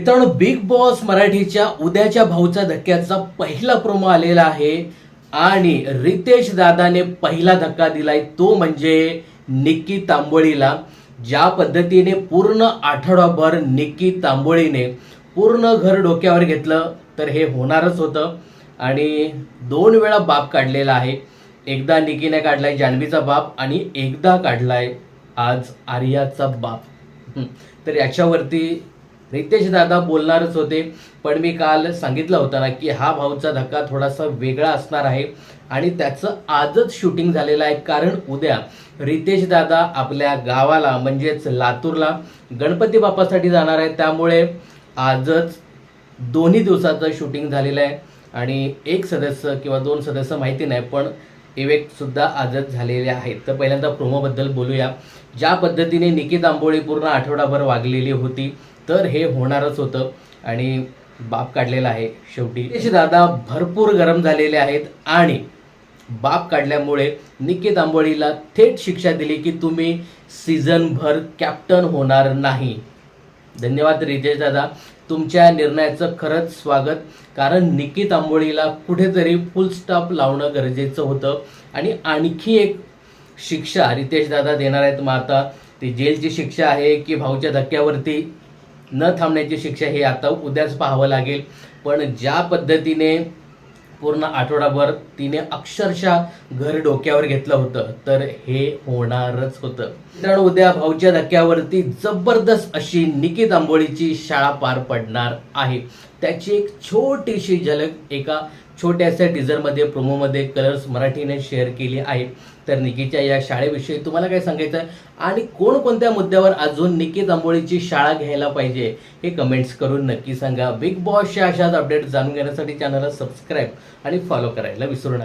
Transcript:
मित्रांनो big boss मराठीच्या उद्याच्या भाऊचा धक्क्याचा पहिला प्रोमो आलेला आहे. आणि रितेश दादाने पहिला धक्का दिलाय तो म्हणजे निक्की तांबोळीला. ज्या पद्धतीने पूर्ण आठवडाभर निक्की तांबोळीने पूर्ण घर डोक्यावर घेतलं तर हे होणारच होतं. आणि दोन वेळा बाप काढलेला आहे. एकदा निकीने काढलाय जान्हवीचा बाप आणि एकदा काढलाय आज आर्याचा बाप. तर याच्यावरती रितेश दादा बोलणारच होते पण मी काल सांगितलं होतं ना की हा भाऊचा धक्का थोडासा वेगळा असणार आहे आणि त्याचं आजच शूटिंग झालेलं आहे. कारण उद्या रितेश दादा आपल्या गावाला म्हणजेच लातूरला गणपती बाप्पासाठी जाणार आहे. त्यामुळे आजच दोन्ही दिवसाचं शूटिंग झालेलं आहे. आणि एक सदस्य किंवा दोन सदस्य माहिती नाही पण इव्हेक्टसुद्धा आजच झालेले आहेत. तर पहिल्यांदा प्रोमोबद्दल बोलूया. ज्या पद्धतीने निकी आंबोळी पूर्ण आठवडाभर वागलेली होती तर हे होणारच होतं. आणि बाप काढलेला आहे शेवटी. दादा भरपूर गरम झालेले आहेत आणि बाप काढल्यामुळे निकी तांबोळीला थेट शिक्षा दिली की तुम्ही सीझनभर कॅप्टन होणार नाही. धन्यवाद रितेश दादा. तुमच्या निर्णयाचं खरंच स्वागत. कारण निकी तांबोळीला कुठेतरी फुल स्टॉप लावणं गरजेचं होतं. आणि आणखी एक शिक्षा रितेश दादा देणार आहेत मग आता. ती जेलची शिक्षा आहे की भाऊच्या धक्क्यावरती न थांबण्याची शिक्षा हे आता उद्याच पाहावं लागेल. पण ज्या पद्धतीने पूर्ण आठवडाभर तिने अक्षरशः घर डोक्यावर घेतलं होतं तर हे होणारच होतं. मित्रांनो उद्या भाऊच्या धक्क्यावरती जबरदस्त अशी निकित आंबोळीची शाळा पार पडणार आहे. त्याची एक छोटीशी झलक एका छोट्याशा टीझरमध्ये प्रोमोमध्ये कलर्स मराठीने शेअर केली आहे. तर निकीच्या या शाळेविषयी तुम्हाला काय सांगायचं आहे? आणि कोणकोणत्या मुद्द्यावर अजून निकी तांबोळीची शाळा घ्यायला पाहिजे हे कमेंट्स करून नक्की सांगा. बिग बॉसच्या अशाच अपडेट जाणून घेण्यासाठी चॅनलला सबस्क्राईब आणि फॉलो करायला विसरू नका.